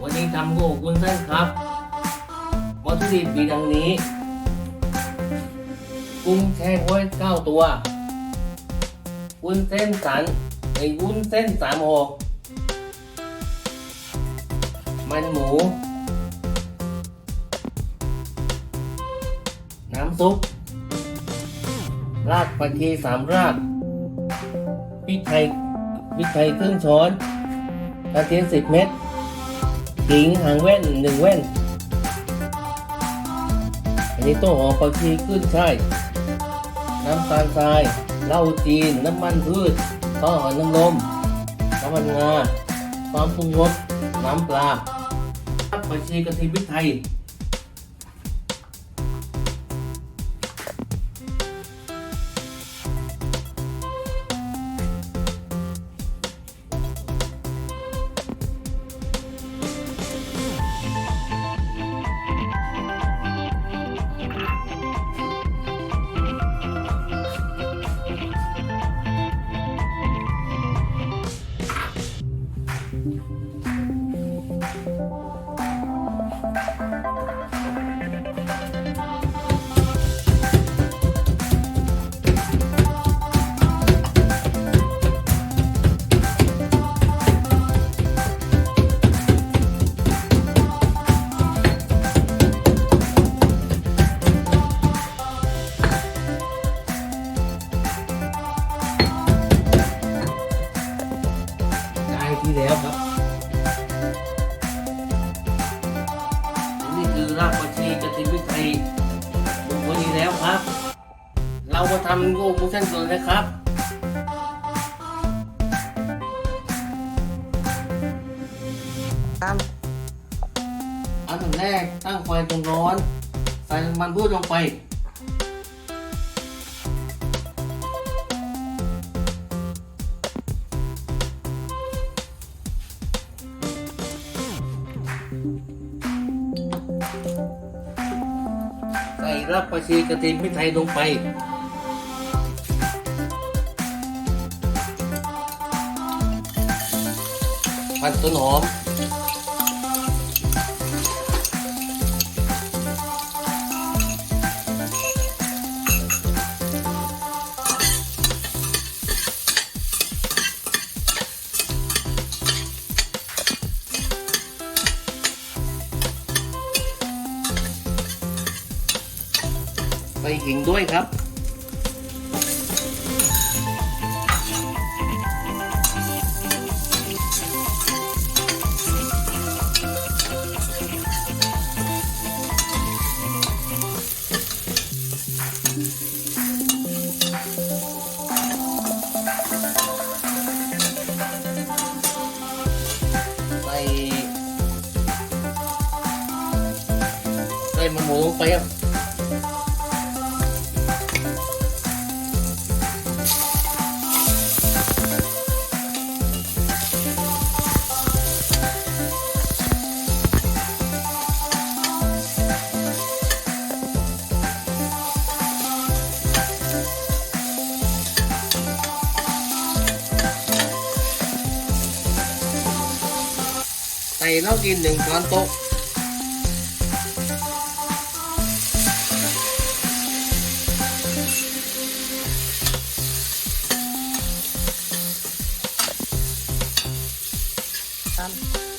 วันนี้ทำโกกุนเส้นครับ วัตถุดิบมีดังนี้ กุ้งแช่ไว้เก้าตัววุ้นเส้นสันไอ้วุ้นเส้นสามหกมันหมู น้ำซุป รากปัทีสามรากพริกไทยพริกไทยครึ่งช้อนกระเทียมสิบเม็ด ขิงหางแว่นหนึ่งแว่น อันนี้ต้นหอมผักชีขึ้นช่ายน้ำตาลทรายเหล้าจีน น้ำมันพืชข้าวหอมน้ำลมน้ำมันงาความปรุงรสน้ำปลาผักชีกระเทียมพริกไทย ที่แล้วครับ นี่คือรากผักชีกระเทียมพริกไทยปรุงไว้ดีแล้วครับ เรามาทำโง่มูเส้นกันนะครับตามอันดับแรกตั้งไฟตรงร้อน ใส่น้ำมันพืชลงไป ใส่รากผักชีกระเทียมพริกไทยลงไป ผัดต้นหอม ใส่ขิงด้วยครับ ใส่ใส่หมูลงไปครับ ส่เหล้ากินหนึ่งช้อนโต๊ะ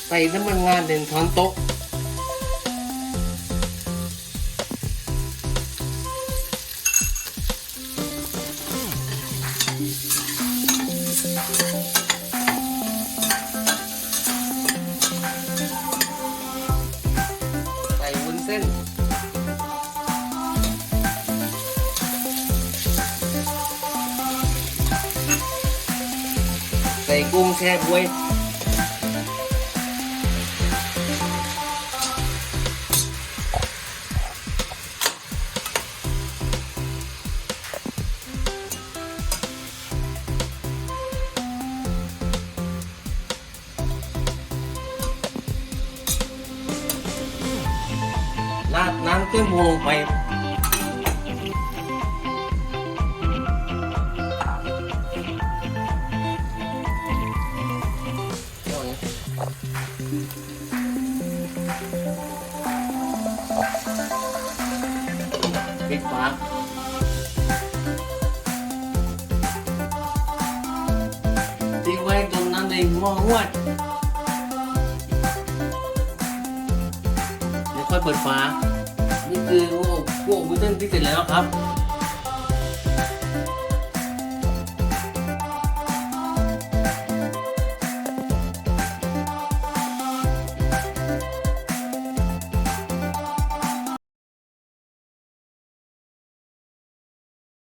ใส่น้ำมันงาหนึ่งช้อนโต๊ะ ส่กุ้งแช่บ๊วยราดน้ำเครื่องปรุงลงไป ปิดฝาทิ้งไว้จนน้ำในหม้อหวดเดี๋ยวค่อยเปิดฝานี่คือพวกพวกวิตเต้นที่เสร็จแล้วครับ